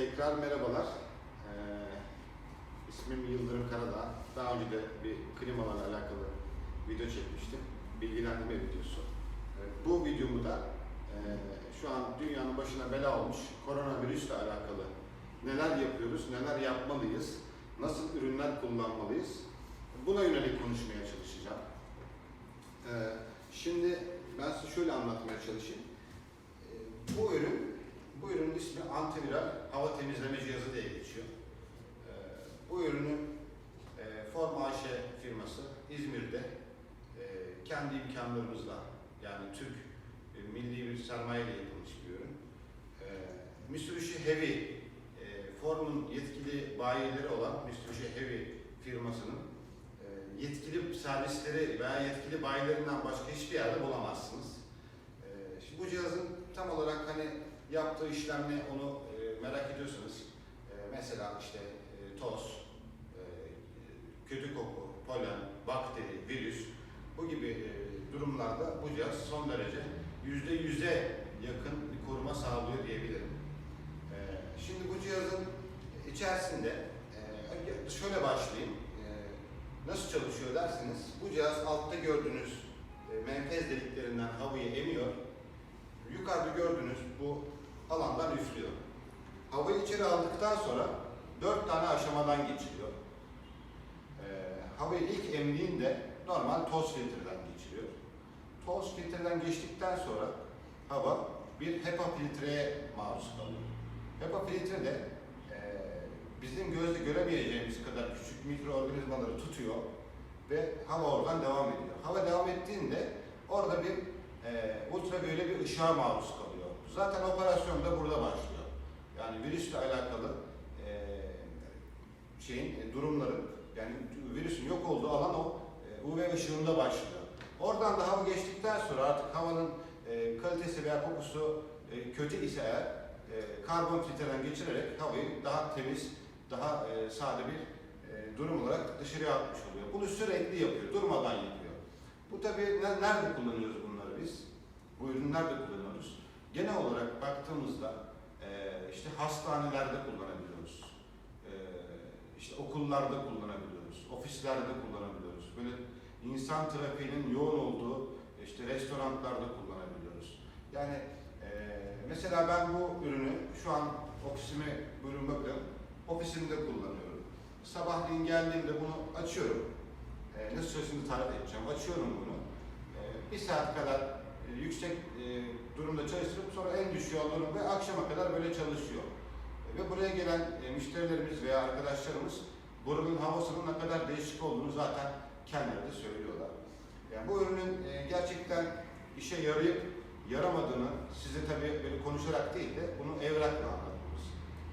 Tekrar merhabalar. Ee, ismim Yıldırım Karadağ. Daha önce de bir klimalarla alakalı video çekmiştim. Bilgilendirme videosu. Ee, bu videomu da e, şu an dünyanın başına bela olmuş koronavirüsle alakalı neler yapıyoruz, neler yapmalıyız, nasıl ürünler kullanmalıyız buna yönelik konuşmaya çalışacağım. Ee, şimdi ben size şöyle anlatmaya çalışayım. Ee, bu ürün, bu ürünün ismi antiviral hava temizleme cihazı diye geçiyor. Ee, bu ürünü e, AŞ firması İzmir'de e, kendi imkanlarımızla yani Türk e, milli bir sermaye ile yapılmış bir ürün. E, Mitsubishi Heavy e, Form'un yetkili bayileri olan Mitsubishi Heavy firmasının e, yetkili servisleri veya yetkili bayilerinden başka hiçbir yerde bulamazsınız. E, şimdi bu cihazın tam olarak hani yaptığı işlem ne onu e, merak ediyorsanız e, mesela işte e, toz, e, kötü koku, polen, bakteri, virüs bu gibi e, durumlarda bu cihaz son derece yüzde yüze yakın bir koruma sağlıyor diyebilirim. E, şimdi bu cihazın içerisinde e, şöyle başlayayım. E, nasıl çalışıyor derseniz bu cihaz altta gördüğünüz e, menfez deliklerinden havayı emiyor. Yukarıda gördüğünüz bu alandan üflüyor. Havayı içeri aldıktan sonra dört tane aşamadan geçiriyor. Ee, havayı ilk emdiğinde normal toz filtreden geçiriyor. Toz filtreden geçtikten sonra hava bir HEPA filtreye maruz kalıyor. HEPA filtre de e, bizim gözle göremeyeceğimiz kadar küçük mikroorganizmaları tutuyor ve hava oradan devam ediyor. Hava devam ettiğinde orada bir e, ultraviyole bir ışığa maruz kalıyor. Zaten operasyon da burada başlıyor. Yani virüsle alakalı e, şeyin e, durumların yani virüsün yok olduğu alan o e, UV ışığında başlıyor. Oradan da hava geçtikten sonra artık havanın kalitesi veya kokusu kötü ise eğer karbon filtreden geçirerek havayı daha temiz, daha sade bir durum olarak dışarıya atmış oluyor. Bunu sürekli yapıyor, durmadan yapıyor. Bu tabii ne- nerede kullanıyoruz bunları biz? Bu ürünü nerede kullanıyoruz? Genel olarak baktığımızda e, işte hastanelerde kullanabiliyoruz. E, işte okullarda kullanabiliyoruz, ofislerde kullanabiliyoruz. Böyle insan trafiğinin yoğun olduğu işte restoranlarda kullanabiliyoruz. Yani e, mesela ben bu ürünü şu an ofisime buyurun bakın ofisimde kullanıyorum. Sabahleyin geldiğimde bunu açıyorum. E, nasıl çalıştığını tarif edeceğim. Açıyorum bunu. E, bir saat kadar e, yüksek e, durumda çalıştırıp sonra en düşüğü alıyorum ve akşama kadar böyle çalışıyor. E, ve buraya gelen müşterilerimiz veya arkadaşlarımız buranın havasının ne kadar değişik olduğunu zaten kendileri de söylüyorlar. Yani bu ürünün gerçekten işe yarayıp yaramadığını size tabii böyle konuşarak değil de bunu evrakla anlatmamız,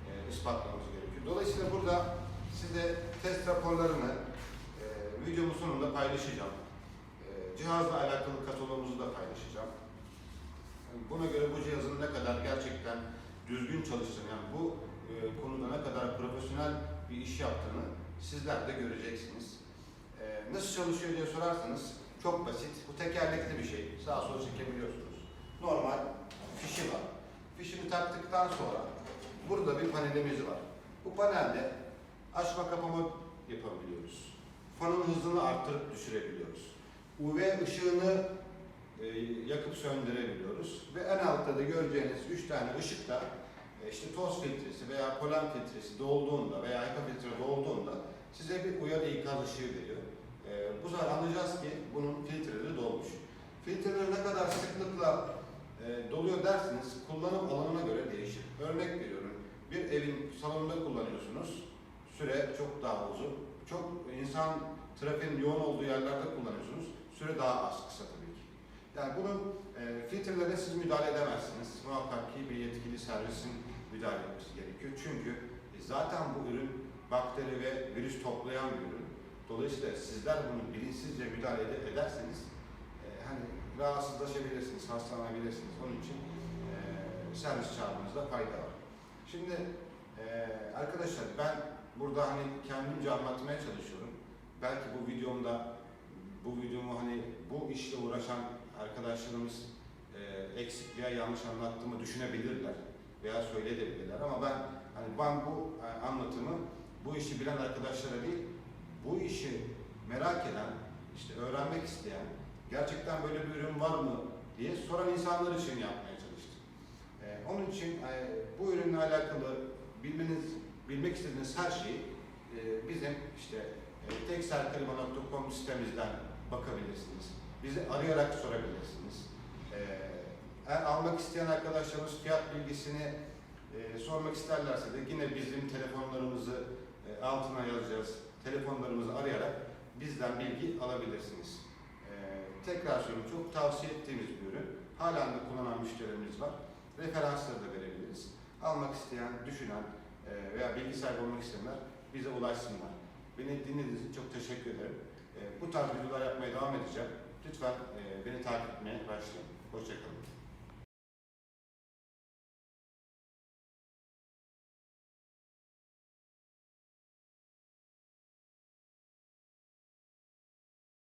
e, ispatlamamız gerekiyor. Dolayısıyla burada size test raporlarını videomun sonunda paylaşacağım. Cihazla alakalı kataloğumuzu da paylaşacağım. Yani buna göre bu cihazın ne kadar gerçekten düzgün çalıştığını, yani bu e, konuda ne kadar profesyonel bir iş yaptığını sizler de göreceksiniz. E, nasıl çalışıyor diye sorarsanız çok basit. Bu tekerlekli bir şey. Sağa sola çekebiliyorsunuz. Normal fişi var. Fişini taktıktan sonra burada bir panelimiz var. Bu panelde açma kapama yapabiliyoruz. Fanın hızını arttırıp düşürebiliyoruz. UV ışığını e, yakıp söndürebiliyoruz. Ve en altta da göreceğiniz 3 tane ışıkta e, işte toz filtresi veya polen filtresi dolduğunda veya HEPA filtre dolduğunda size bir uyarı ikaz ışığı veriyor. E, bu sefer anlayacağız ki bunun filtreleri dolmuş. Filtreleri ne kadar sıklıkla e, doluyor derseniz kullanım alanına göre değişir. Örnek veriyorum. Bir evin salonunda kullanıyorsunuz. Süre çok daha uzun. Çok insan trafiğin yoğun olduğu yerlerde kullanıyorsunuz. Süre daha az kısa tabii ki. Yani bunun e, filtrelerine siz müdahale edemezsiniz. Muhakkak ki bir yetkili servisin müdahale etmesi gerekiyor. Çünkü e, zaten bu ürün bakteri ve virüs toplayan bir ürün. Dolayısıyla sizler bunu bilinçsizce müdahale ede- ederseniz e, hani rahatsızlaşabilirsiniz, hastalanabilirsiniz. Onun için e, servis çağırmanızda fayda var. Şimdi e, arkadaşlar ben burada hani kendimce anlatmaya çalışıyorum. Belki bu videomda bu videomu hani bu işle uğraşan arkadaşlarımız e, eksik veya yanlış anlattığımı düşünebilirler. veya söyleyebilirler ama ben hani ben bu e, anlatımı bu işi bilen arkadaşlara değil, bu işi merak eden, işte öğrenmek isteyen, gerçekten böyle bir ürün var mı diye soran insanlar için yapmaya çalıştım. E, onun için e, bu ürünle alakalı bilmeniz, bilmek istediğiniz her şeyi e, bizim işte e, tekselklima.com sitemizden bakabilirsiniz. Bizi arayarak sorabilirsiniz. E, eğer almak isteyen arkadaşlarımız fiyat bilgisini e, sormak isterlerse de yine bizim telefonlarımızı e, altına yazacağız. Telefonlarımızı arayarak bizden bilgi alabilirsiniz. E, tekrar söylüyorum çok tavsiye ettiğimiz bir ürün. Halen de kullanan müşterimiz var. Referansları da verebiliriz. Almak isteyen, düşünen e, veya bilgi sahibi olmak isteyenler bize ulaşsınlar. Beni dinlediğiniz için çok teşekkür ederim. E, bu tarz videolar yapmaya devam edeceğim. Lütfen e, beni takip etmeye başlayın. Hoşçakalın.